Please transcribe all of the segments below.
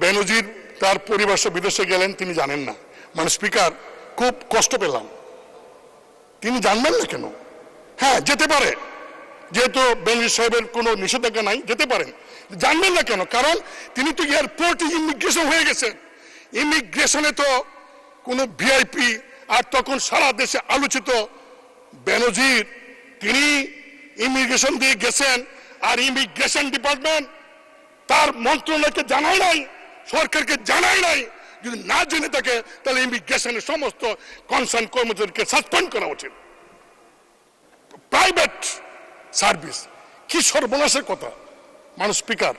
বেনজির তার পরিবার বিদেশে গেলেন, তিনি জানেন না। মানে স্পিকার, খুব কষ্ট পেলাম। তিনি জানবেন না কেন? হ্যাঁ যেতে পারে। যেহেতু বেনজির সাহেবের কোনো নিষেধাজ্ঞা নাই, যেতে পারেন। জানবেন না কেন? কারণ তিনি তো এয়ারপোর্টে ইমিগ্রেশন হয়ে গেছেন ইমিগ্রেশনে তো কোনো ভিআইপি, আর তখন সারা দেশে আলোচিত বেনজির, তিনি ইমিগ্রেশন দিয়ে গেছেন, আর ইমিগ্রেশন ডিপার্টমেন্ট তার মন্ত্রণালয়কে জানায় নাই। সরকারকে জানায় নাই। যদি না জেনে থাকে, তাহলে ইমিগ্রেশনের সমস্ত কনসার্ন কর্মচারীকে সাসপেন্ড করা উচিত। প্রাইভেট সার্ভিস কি সর্বনাশের কথা? মানুষ স্পিকার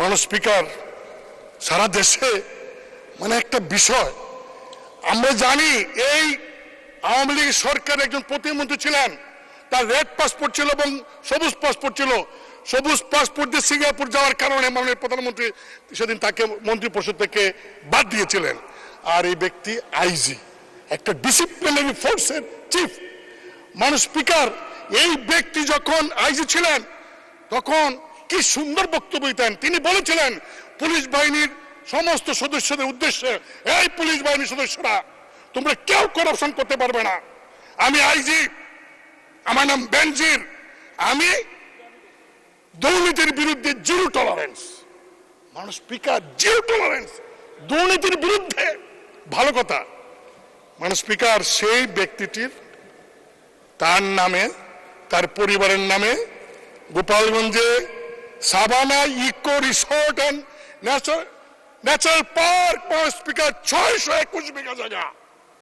মানুষ স্পিকার, সারা দেশে মানে একটা বিষয়। আমরা জানি এই আওয়ামী লীগ সরকার একজন প্রতিমন্ত্রী ছিলেন। তার রেড পাসপোর্ট ছিল এবং সবুজ পাসপোর্ট ছিল। সবুজ পাসপোর্ট দিয়ে সিঙ্গাপুর যাওয়ার কারণে মাননীয় প্রধানমন্ত্রী সেদিন তাকে মন্ত্রী পরিষদ থেকে বাদ দিয়েছিলেন। আর এই ব্যক্তি আইজি একটা ডিসিপ্লিনারি ফোর্সের চিফ মানুষ স্পিকার, এই ব্যক্তি যখন আইজি ছিলেন, তখন কি সুন্দর বক্তব্য দিতেন। তিনি বলেছিলেন, পুলিশ বাহিনীর সমস্ত সদস্যদের উদ্দেশ্যে, এই পুলিশ বাহিনীর সদস্যরা, তোমরা কেউ করাপশন করতে পারবে না। আমি আইজি আমার নাম বেনজির। আমি দুর্নীতির বিরুদ্ধে জিরো টলারেন্স মানুষ স্পিকার জিরো টলারেন্স দুর্নীতির বিরুদ্ধে ভালো কথা। মানুষ স্পিকার সেই ব্যক্তিটির তার নামে, তার পরিবারের নামে গোপালগঞ্জে Sabana eco resort and natural park speaker ছয়শো একুশ বিঘা জায়গা।